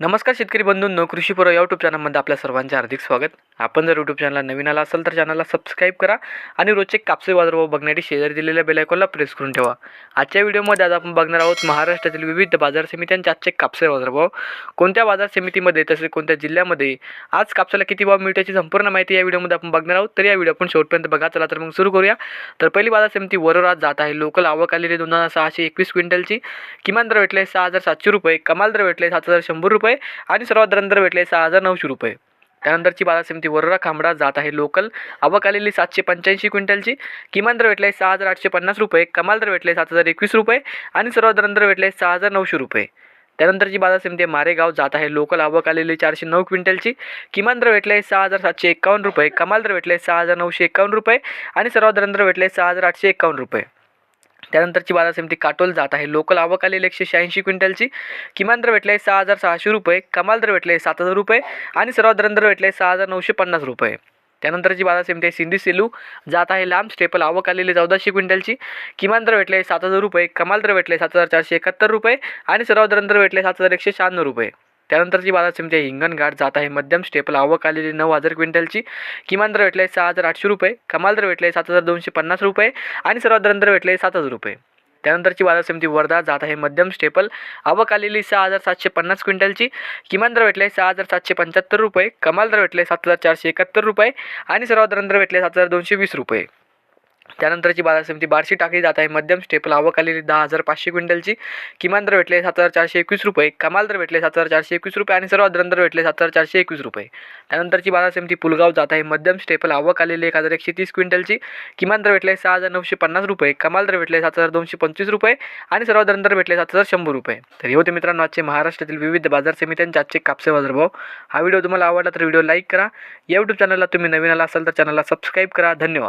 नमस्कार शेतकरी बंधूंनो कृषी या यूट्यूब चॅनलमध्ये आपल्या सर्वांचे हार्दिक स्वागत. आपण जर यूट्यूब चॅनलला नवीन आला असेल तर चॅनलला सबस्क्राईब करा आणि रोजचे कापसे बाजारभाव बघण्यासाठी शेजारी दिलेल्या बेलायकॉनला प्रेस करून ठेवा. आजच्या व्हिडिओमध्ये आज आपण बघणार आहोत महाराष्ट्रातील विविध बाजार समित्यांचे आजचे कापसे बाजारभाव. कोणत्या बाजार समितीमध्ये तसेच कोणत्या जिल्ह्यामध्ये आज कापसाला किती भाव मिळत्याची संपूर्ण माहिती या व्हिडिओमध्ये आपण बघणार आहोत. तर या व्हिडिओ आपण शेवटपर्यंत बघा. चला तर मग सुरू करूया. तर पहिली बाजार समिती वरोरात जात आहे. लोकल आवक आलेली दोन हजार सहाशे एकवीस क्विंटलची. किमान दर भेटले सहा हजार सातशे रुपये. कमाल दर भेटले सात हजार शंभर रुपये. रुपये आणि सर्वात दर भेटले सहा हजार नऊशे रुपये. त्यानंतरची बाजार समिती वरोरा खांबडा जात आहे लोकल. आवक आलेली सातशे पंच्याऐंशी क्विंटलची. किमान दर भेटले सहा हजार आठशे पन्नास रुपये. कमाल दर भेटले सात हजार एकवीस रुपये आणि सर्वात दर भेटले सहा हजार नऊशे रुपये. त्यानंतरची बाजार समिती मारेगाव जात आहे लोकल. आवक आलेली चारशे नऊ क्विंटलची. किमान दर भेटले सहा हजार सातशे एकावन्न रुपये. कमाल दर भेटले सहा हजार नऊशे एकावन्न रुपये आणि सर्वात दर भेटले सहा हजार आठशे एकावन्न रुपये. त्यानंतरची बाजार समिती काटोल जात आहे. लोकल आवक आलेली एकशे शहाऐंशी क्विंटलची. किमान दर भेटले सहा हजार सहाशे रुपये. कमाल दर भेटले सात हजार रुपये. आणि सर्वात दर भेटले सहा हजार नऊशे पन्नास रुपये. त्यानंतरची बाजार समिती आहे सिंधी सेलू. जात आहे लांब स्टेपल. आवक आलेली चौदाशे क्विंटलची. किमान दर भेटले सात हजार रुपये. कमाल दर भेटले सात हजार चारशे एकाहत्तर रुपये. आणि सर्वात दर भेटले सात हजार एकशे शहाण्णव रुपये. त्यानंतरची बाजार समिती आहे. हिंगणघाट जात आहे. मध्यम स्टेपल आवक आलेली नऊ हजार क्विंटलची. किमान दर भेटले सहा हजार आठशे रुपये. कमाल दर भेटले सात हजार दोनशे पन्नास रुपये. आणि सर्वात दर भेटले सात हजार रुपये. त्यानंतरची बाजार समिती वर्धा जात आहे. मध्यम स्टेपल आवक आलेली सहा हजार सातशे पन्नास क्विंटलची. किमान दर भेटले सहा हजार सातशे पंच्याहत्तर रुपये. कमाल दर भेटले सात हजार चारशे एकाहत्तर रुपये. आणि सर्वात दर भेटले सात हजार दोनशे वीस रुपये. त्यानंतरची बाजार समिती बार्शी टाकली जात आहे. मध्यम स्टेपल आवक आलेली दहा हजार पाचशे क्विंटलची. किमान दर भेटले सात हजार चारशे एकवीस रुपये. कमाल दर भेटले सात हजार चारशे एकवीस रुपये आणि सर्वात दर भेटले सात हजार चारशे एकवीस रुपये. त्यानंतरची बाजार समिती पुलगाव जात आहे. मध्यम स्टेपल आवक आलेली एक हजार एकशे तीस क्विंटलची. किमान दर भेटले सहा हजार नऊशे पन्नास रुपये. कमाल दर भेटले सात हजार दोनशे पंचवीस रुपये आणि सर्वात दर भेटले सात हजार शंभर रुपये. तर हे होते मित्रांनो आजचे महाराष्ट्रातील विविध बाजार समित्यांचे आजचे कापसे बाजारभाव. हा व्हिडिओ तुम्हाला आवडला तर व्हिडिओ लाईक करा. या यूट्यूब चॅनलला तुम्ही नवीन आला असाल तर चॅनलला सबस्क्राईब करा. धन्यवाद.